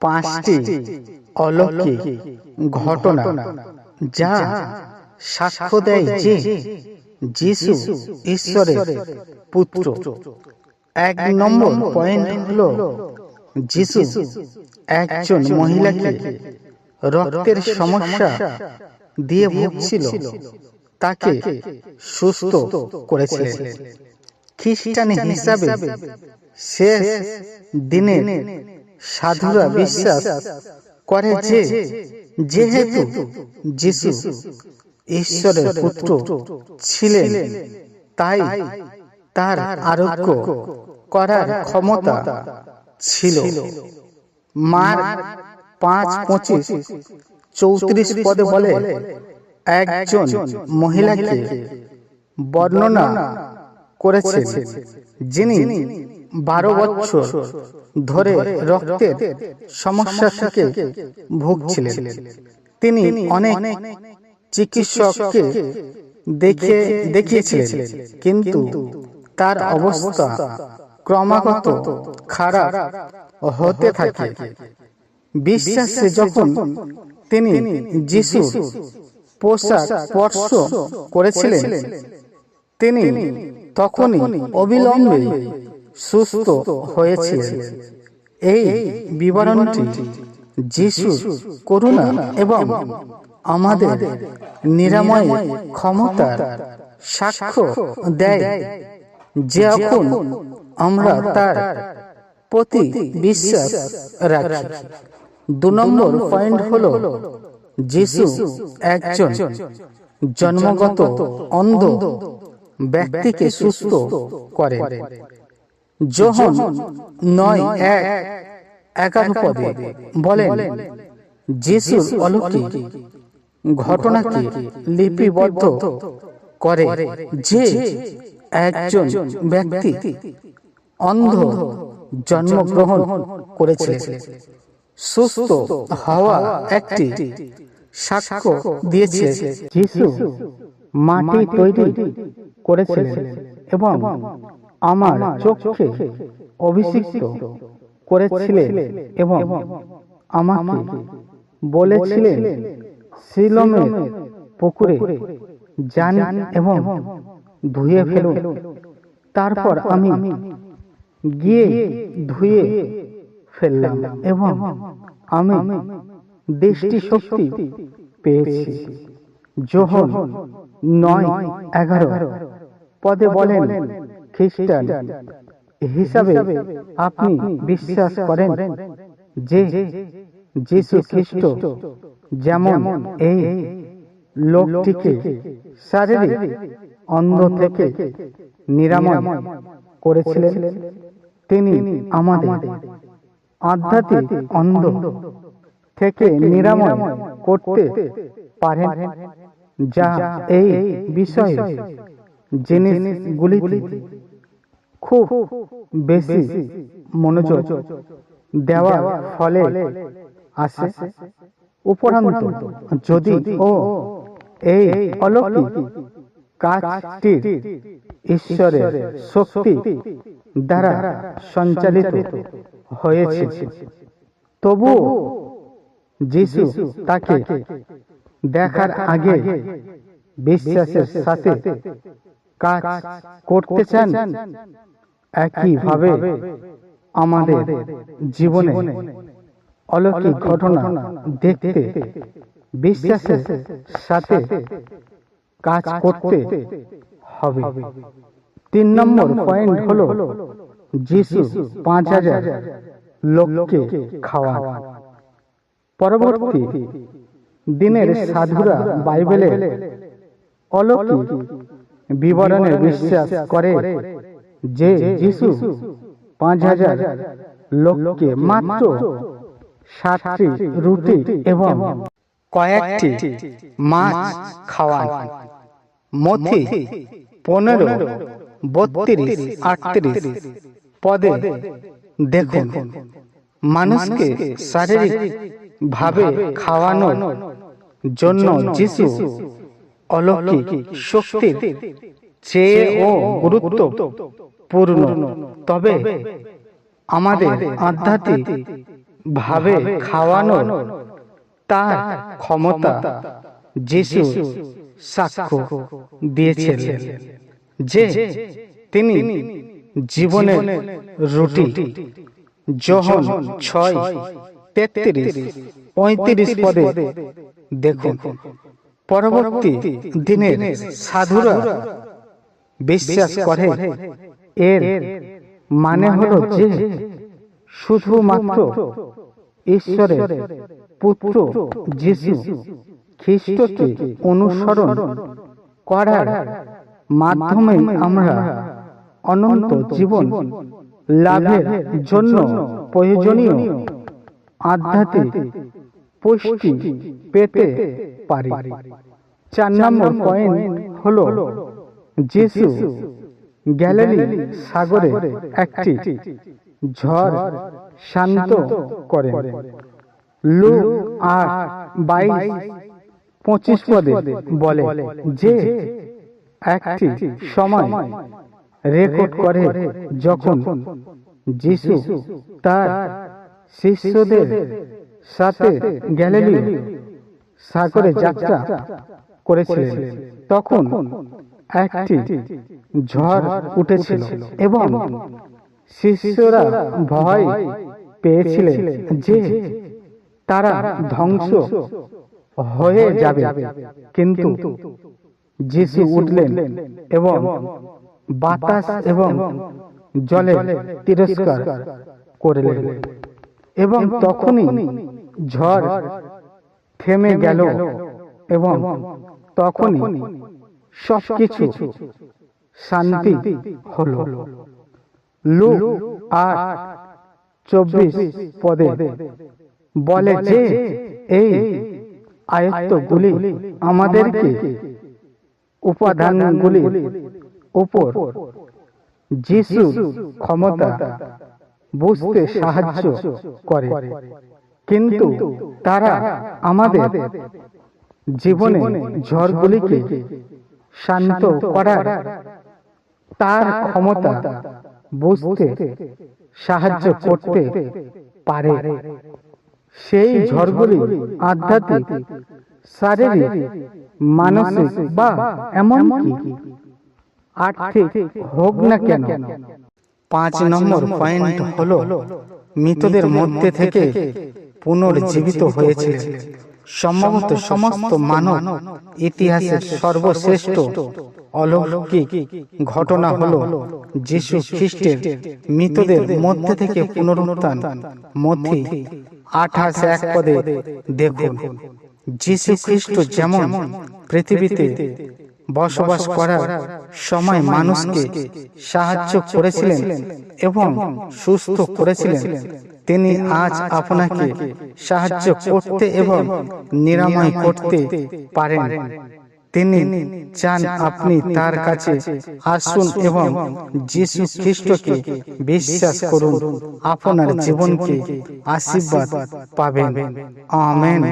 পাঁচটি অলৌকিক ঘটনা যা সাক্ষ্য দেয় যে যিশু ঈশ্বরের পুত্র। এক নম্বর পয়েন্ট হল যিশু একজন মহিলাকে রক্তের সমস্যা দিয়ে ভুগছিল। তাকে সুস্থ করেছিলেন। খ্রিস্টান হিসাবে শেষ দিনে সাধুরা বিশ্বাস করে যে, যেহেতু যিশু ঈশ্বরের পুত্র ছিলেন, তাই তার আরোগ্য করার ক্ষমতা ছিল। মার পাঁচ পঁচিশ চৌত্রিশ পদে বলে, একজন মহিলাকে বর্ণনা করেছে যিনি বারো বছর ধরে রক্তের সমস্যা থেকে ভুগছিলেন। তিনি অনেক চিকিৎসককে দেখে দেখিয়েছিলেন। কিন্তু তার অবস্থা ক্রমাগত খারাপ হতে থাকে। বিশ্বাসে যখন তিনি যিশু পোশাক স্পর্শ করেছিলেন তিনি তখনই অবিলম্বে সুস্থ হয়েছিলেন এই বিবরণটি যিশু করুণা এবং আমাদের নিরাময় ক্ষমতার সাক্ষ্য দেয় যখন আমরা তার প্রতি বিশ্বাস রাখি। দু নম্বর পয়েন্ট হল, যিশু একজন জন্মগত অন্ধ ব্যক্তিকে সুস্থ করে। যোহন নয় এক এগারো পদে বলেন যিশুর অলৌকিক ঘটনাকে লিপিবদ্ধ করে যে একজন ব্যক্তি অন্ধ জন্মগ্রহণ করেছিলেন সুস্থ হওয়া একটি সাক্ষ্য দিয়েছে। যিশু মাটি তৈরি করেছিলেন এবং আমার চোখকে অভিষিক্ত করেছিলেন এবং আমাকে বলেছিলেন সিলমের পুকুরে যান এবং ধুয়ে ফেলুন। তারপর আমি গিয়ে ধুয়ে ফেললাম এবং আমি দৃষ্টি শক্তি পেয়েছি। যোহন নয় এগারো। পদে বলেন খ্রিস্টান হিসাবে আপনি বিশ্বাস করেন যে যীশু খ্রিস্ট যেমন এই লোকটিকে শারীরিক অন্ধ থেকে নিরাময় করেছিলেন, তিনি আমাদের আধ্যাত্মিক অন্ধ থেকে নিরাময় করতে পারেন, যা এই বিষয়ে জিনিসগুলিতে খুব বেশি মনোযোগ দেওয়ার ফলে আসে উপরন্ত। যদি ও এই অলৌকিক কাজটি ঈশ্বরের শক্তি দ্বারা সঞ্চালিত হয়েছে তবুও যিশু তাকে দেখার আগে বিশ্বাসের সাথে কাজ করতে চান একইভাবে আমাদের জীবনে অলৌকিক ঘটনা দেখতে, বিশ্বাসের সাথে কাজ করতে হবে। তিন নম্বর পয়েন্ট হলো যিশু পাঁচ হাজার লোককে খাওয়া পরবর্তী দিনের সাধুরা বাইবেলের অলৌকিক বিবরণে বিশ্বাস করে যে যিশু পাঁচ হাজার লোককে মাত্র সাতটি রুটি এবং কয়েকটি মাছ খাওয়ান। মথি পনেরো বত্রিশ আটত্রিশ পদে দেখুন মানুষকে শারীরিক ভাবে খাওয়ানোর জন্য যিশু অলৌকিক শক্তির চেয়ে ও গুরুত্বপূর্ণ তবে আমাদের আধ্যাত্মিক ভাবে খাওয়ানোর তার ক্ষমতা যিশু সাক্ষ্য দিয়েছিলেন যে তিনি জীবনের রুটি যোহন ছয় তেত্রিশ পঁয়ত্রিশ পদে দেখুন। পরবর্তী দিনের সাধুরা বিশ্বাস করে এর মানে হলো যে শুধুমাত্র ঈশ্বরের পুত্র যিশু খ্রিস্টকে অনুসরণ করার মাধ্যমে আমরা অনন্ত জীবন লাভের জন্য প্রয়োজনীয় আধ্যাত্মিক পুষ্টি পেতে পারি। চার নম্বর পয়েন্ট হলো যিশু গ্যালারি সাগরে একটি ঝড় শান্ত করে লু আট বাইশ পঁচিশ পদে বলে যে একটি সময় রেকর্ড করে যখন যিশু তার শিষ্যদের সাথে গ্যালারি সাগরে যাত্রা করেছিলেন। তখন একটি ঝড় উঠেছিল এবং শিষ্যরা ভয় পেয়েছিলেন যে তারা ধ্বংস হয়ে যাবে। কিন্তু যিশু উঠলেন এবং বাতাস এবং জলে তিরস্কার করলেন। এবং তখনই ঝড় থেমে গেল এবং তখনই সবকিছু শান্তি হল। লুক আর চব্বিশ পদে বলে যে এই আয়ত্তগুলি আমাদেরকে উপাদানগুলির উপর যিশু ক্ষমতা বুঝতে সাহায্য করে। কিন্তু তারা আমাদের জীবনে ঝড়গুলিকে শান্ত করার তার ক্ষমতা বুঝতে সাহায্য করতে পারে। সেই ঝড়গুলি আধ্যাত্মিক, শারীরিক, মানসিক বা এমনকি আর্থিক হোক না কেন। পাঁচ নম্বর পয়েন্ট হলো মৃতদের মধ্যে থেকে পুনর্জীবিত হয়েছে সম্ভবত সমস্ত মানব ইতিহাসের সর্বশ্রেষ্ঠ অলৌকিক ঘটনা হল যিশু খ্রিস্টের মৃতদের মধ্যে থেকে পুনরুত্থান। মধ্যে আঠাশ এক পদে দেখুন। যিশু খ্রিস্ট যেমন পৃথিবীতে বসবাস করার সময় মানুষকে সাহায্য করেছিলেন এবং সুস্থ করেছিলেন। তিনি আজ আপনাকে সাহায্য করতে এবং নিরাময় করতে পারেন। তিনি চান আপনি তার কাছে আসুন এবং যিশু খ্রিস্টকে বিশ্বাস করুন। আপনার জীবনকে আশীর্বাদ পাবেন। আমেন।